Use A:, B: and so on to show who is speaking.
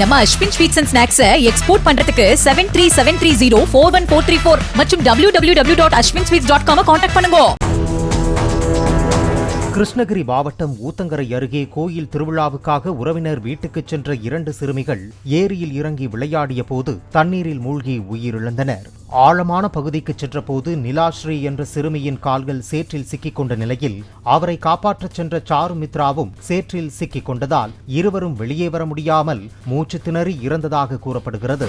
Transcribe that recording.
A: நம்ம Ashwin sweets and ஸ்நாக்ஸை export பண்றதுக்கு seven three seven three zero four one four three four மற்றும் W W W dot Ashwin sweets dot com contact பண்ணுங்க.
B: கிருஷ்ணகிரி மாவட்டம் ஊத்தங்கரை அருகே கோயில் திருவிழாவுக்காக உறவினர் வீட்டுக்கு சென்ற இரண்டு சிறுமிகள் ஏரியில் இறங்கி விளையாடிய போது தண்ணீரில் மூழ்கி உயிரிழந்தனர். ஆழமான பகுதிக்கு சென்றபோது நிலாஸ்ரீ என்ற சிறுமியின் கால்கள் சேற்றில் சிக்கிக் கொண்ட நிலையில் அவரை காப்பாற்றச் சென்ற சாரு மித்ராவும் சேற்றில் சிக்கிக் கொண்டதால் இருவரும் வெளியே வர முடியாமல் மூச்சு திணறி இறந்ததாக கூறப்படுகிறது.